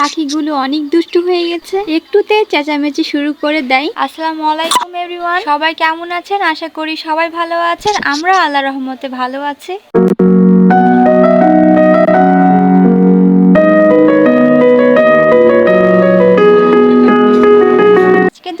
পাখিগুলো অনেক দুষ্টু হয়ে গেছে। একটুতে চেঁচামেচি শুরু করে দেয়। আসসালামু আলাইকুম এভরিওয়ান সবাই কেমন আছেন? আশা করি সবাই ভালো আছেন। আমরা আল্লাহ রহমতে ভালো আছি।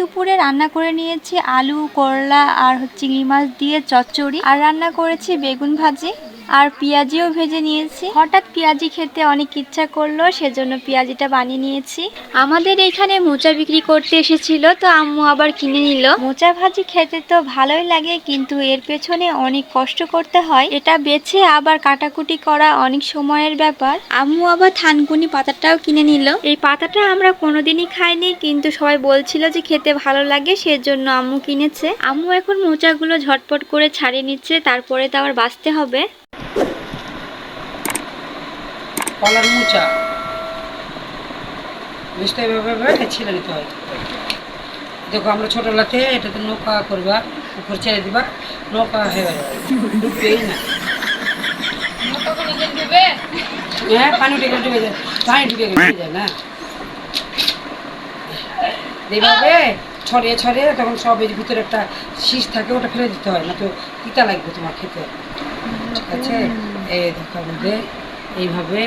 দুপুরে রান্না করে নিয়েছি আলু, করলা আর হচ্ছে চিংড়ি মাছ দিয়ে চচ্চড়ি। আর রান্না করেছি বেগুন ভাজি। আর পেঁয়াজিও ভেজে নিয়েছি। হঠাৎ পেঁয়াজি খেতে অনেক ইচ্ছা করল সেজন্য পেঁয়াজিটা বানিয়ে নিয়েছি। আমাদের এখানে মোচা বিক্রি করতে এসেছিল তো আম্মু আবার কিনে নিল। মোচা ভাজি খেতে তো ভালোই লাগে কিন্তু এর পেছনে অনেক কষ্ট করতে হয়। এটা বেছে আবার কাটাকুটি করা অনেক সময়ের ব্যাপার। আম্মু আবার থানকুনি পাতাটাও কিনে নিল। এই পাতাটা আমরা কোনোদিনই খাইনি কিন্তু সবাই বলছিল যে খেতে ভালো লাগে সেজন্য আম্মু কিনেছে। আম্মু এখন মোচাগুলো ঝটপট করে ছাড়িয়ে নিচ্ছে তারপরে তো আবার বাঁচতে হবে। কলার মোচা। জিনিসটা এভাবে এভাবে ছিঁড়ে নিতে হয়। দেখো, আমরা ছোটবেলাতে এটাতে নৌকা করবা, উপর ছেড়ে দিবা, নৌকা হয়ে ডুববেই না। হ্যাঁ পানি গেলে ডুবে যায় পানি গেলে যায় না। ছড়িয়ে ছড়িয়ে তখন সব এর ভিতরে একটা শীষ থাকে, ওটা ফেলে দিতে হয়, না তো তিতা লাগবে তোমার খেতে। ঠিক আছে? এই দেখো মধ্যে এইভাবে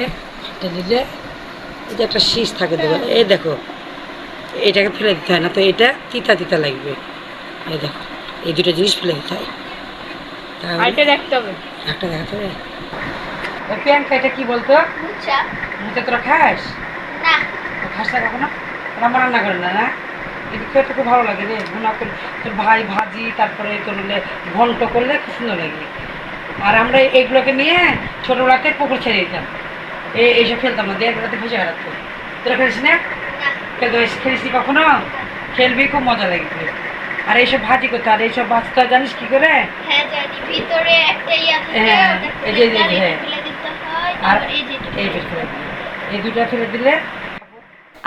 হাতে দিলে এই যে একটা শীষ থাকে দেখো এই দেখো এটাকে ফেলে দিতে হয় না তো এটা তিতা তিতা লাগবে। এই দেখো এই দুটো জিনিস ফেলে দিতে হয়। তাহলে দেখতে হবে। একটা দেখাতে হবে? ও প্রিয়াঙ্কা এটা কি বলতো? তোরা খাস? না। তো খাস না কখনো? রান্না রান্না করে না না? কিন্তু খেতে খুব ভালো লাগে রে। ভুনা করে তোর ভাই ভাজি তারপরে তোর হলে ঘন্ট করলে খুব সুন্দর লাগে। আর আমরা এইগুলোকে নিয়ে ছোটোবেলাতে পুকুর ছেড়ে দিতাম। এই এইসব খেলতাম না দেড় বেলাতে ভেসে বেড়াতো। তোরা খেলিস না? খেলতে খেলিস কখনো? খেলবি খুব মজা লাগবে। আর এইসব ভাজি করতে আর এইসব ভাজটা জানিস কি করে? হ্যাঁ হ্যাঁ, এই যে- হ্যাঁ। আর। এই দুটা। ফেলে দিলে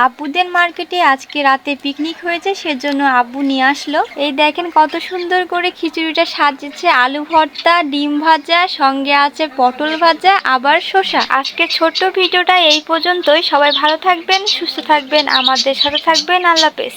আব্বুদের মার্কেটে আজকে রাতে পিকনিক হয়েছে, সেজন্য আব্বু নিয়ে আসলো। এই দেখেন কত সুন্দর করে খিচুড়িটা সাজিয়েছে, আলু ভর্তা, ডিম ভাজা, সঙ্গে আছে পটল ভাজা, আবার শসা। আজকে ছোট্ট ভিডিওটা এই পর্যন্তই। সবাই ভালো থাকবেন, সুস্থ থাকবেন, আমাদের সাথে থাকবেন। আল্লাহ হাফেজ।